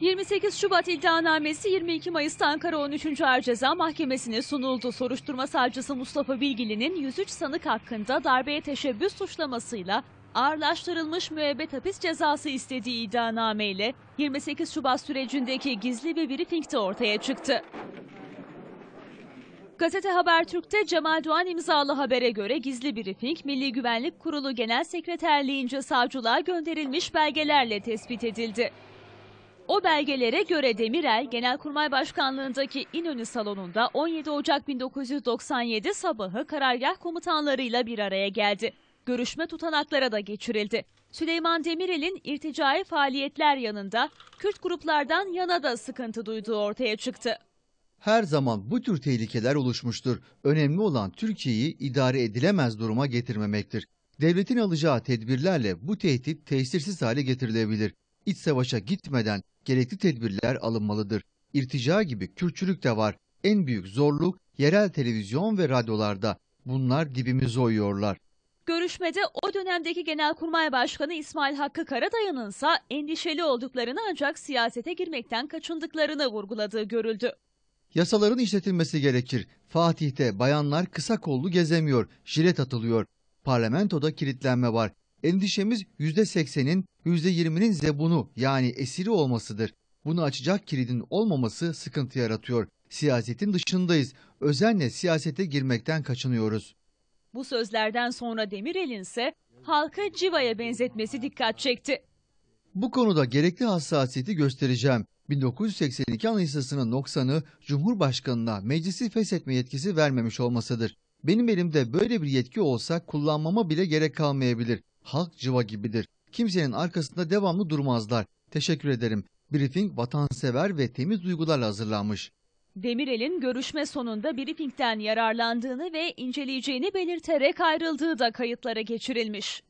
28 Şubat iddianamesi 22 Mayıs'ta Ankara 13. Ağır Ceza Mahkemesi'ne sunuldu. Soruşturma savcısı Mustafa Bilgili'nin 103 sanık hakkında darbeye teşebbüs suçlamasıyla ağırlaştırılmış müebbet hapis cezası istediği iddianameyle 28 Şubat sürecindeki gizli bir briefingde ortaya çıktı. Gazete Habertürk'te Cemal Doğan imzalı habere göre gizli briefing Milli Güvenlik Kurulu Genel Sekreterliğince savcılığa gönderilmiş belgelerle tespit edildi. O belgelere göre Demirel, Genelkurmay Başkanlığındaki İnönü Salonu'nda 17 Ocak 1997 sabahı karargah komutanlarıyla bir araya geldi. Görüşme tutanaklara da geçirildi. Süleyman Demirel'in irticai faaliyetler yanında Kürt gruplardan yana da sıkıntı duyduğu ortaya çıktı. Her zaman bu tür tehlikeler oluşmuştur. Önemli olan Türkiye'yi idare edilemez duruma getirmemektir. Devletin alacağı tedbirlerle bu tehdit tesirsiz hale getirilebilir. İç savaşa gitmeden gerekli tedbirler alınmalıdır. İrtica gibi Kürtçülük de var. En büyük zorluk yerel televizyon ve radyolarda. Bunlar dibimizi oyuyorlar. Görüşmede o dönemdeki Genelkurmay Başkanı İsmail Hakkı Karadayan'ın ise endişeli olduklarını ancak siyasete girmekten kaçındıklarını vurguladığı görüldü. Yasaların işletilmesi gerekir. Fatih'te bayanlar kısa kollu gezemiyor, jilet atılıyor. Parlamentoda kilitlenme var. Endişemiz %80'in, %20'nin zebunu yani esiri olmasıdır. Bunu açacak kilidin olmaması sıkıntı yaratıyor. Siyasetin dışındayız. Özenle siyasete girmekten kaçınıyoruz. Bu sözlerden sonra Demirel'in ise halkı civaya benzetmesi dikkat çekti. Bu konuda gerekli hassasiyeti göstereceğim. 1982 Anayasası'nın noksanı Cumhurbaşkanı'na meclisi feshetme yetkisi vermemiş olmasıdır. Benim elimde böyle bir yetki olsa kullanmama bile gerek kalmayabilir. Halk cıva gibidir. Kimsenin arkasında devamlı durmazlar. Teşekkür ederim. Briefing vatansever ve temiz duygularla hazırlanmış. Demirel'in görüşme sonunda briefingden yararlandığını ve inceleyeceğini belirterek ayrıldığı da kayıtlara geçirilmiş.